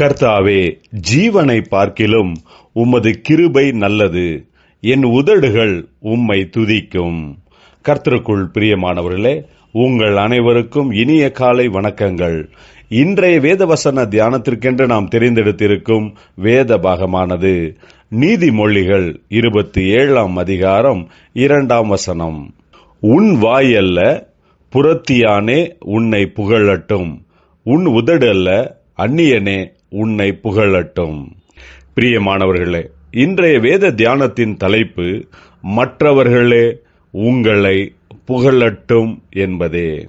கர்த்தாவே ஜீவனை பார்க்கிலும் உமது கிருபை நல்லது. என் உதடுகள் உம்மை துதிக்கும். கர்த்தருக்குள் பிரியமானவர்களே உங்கள் அனைவருக்கும் இனிய காலை வணக்கங்கள். இன்றைய வேதவசன தியானத்திற்கென்று நாம் தெரிந்தெடுத்திருக்கும் வேத பாகமானது நீதிமொழிகள் இருபத்தி ஏழாம் அதிகாரம் இரண்டாம் வசனம். உன் வாயல்ல புறத்தியானே உன்னை புகழட்டும். உன் உதடு அல்ல அந்நியனே உன்னை புகழட்டும். பிரியமானவர்களே இன்றைய வேத தியானத்தின் தலைப்பு மற்றவர்களே உங்களை புகழட்டும் என்பதே.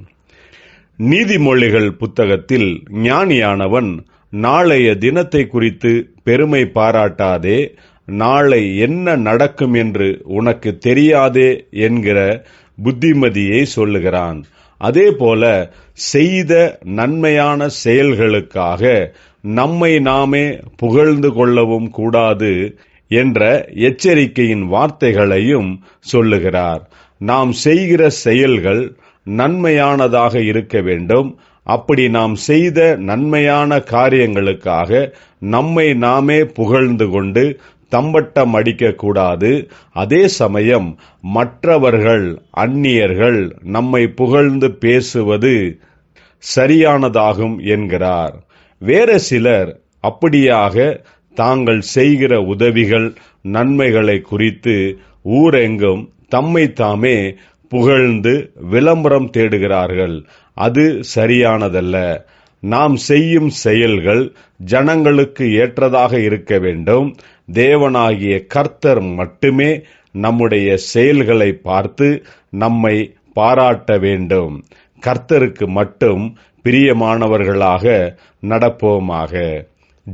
நீதிமொழிகள் புத்தகத்தில் ஞானியானவன் நாளைய தினத்தை குறித்து பெருமை பாராட்டாதே நாளை என்ன நடக்கும் என்று உனக்கு தெரியாதே என்கிற புத்திமதியை சொல்லுகிறான். அதே போல செய்த நன்மையான செயல்களுக்காக நம்மை நாமே புகழ்ந்து கொள்ளவும் கூடாது என்ற எச்சரிக்கையின் வார்த்தைகளையும் சொல்லுகிறார். நாம் செய்கிற செயல்கள் நன்மையானதாக இருக்க வேண்டும். அப்படி நாம் செய்த நன்மையான காரியங்களுக்காக நம்மை நாமே புகழ்ந்து கொண்டு தம்பட்டம் அடிக்கக்கூடாது. அதே சமயம் மற்றவர்கள் அந்நியர்கள் நம்மை புகழ்ந்து பேசுவது சரியானதாகும் என்கிறார். வேற சிலர் அப்படியாக தாங்கள் செய்கிற உதவிகள் நன்மைகளை குறித்து ஊரெங்கும் தம்மை தாமே புகழ்ந்து விளம்பரம் தேடுகிறார்கள். அது சரியானதல்ல. நாம் செய்யும் செயல்கள் ஜனங்களுக்கு ஏற்றதாக இருக்க வேண்டும். தேவனாகிய கர்த்தர் மட்டுமே நம்முடைய செயல்களை பார்த்து நம்மை பாராட்ட வேண்டும். கர்த்தருக்கு மட்டும் பிரியமானவர்களாக நடப்போமாக.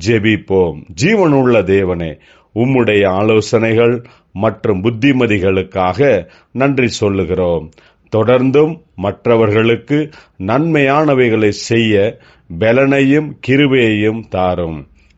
ஜெபிப்போம். ஜீவனுள்ள தேவனே உம்முடைய ஆலோசனைகள் மற்றும் புத்திமதிகளுக்காக நன்றி சொல்லுகிறோம். தொடர்ந்தும் மற்றவர்களுக்கு நன்மையானவைகளை செய்ய பலனையும் கிருபையையும் தாரும்.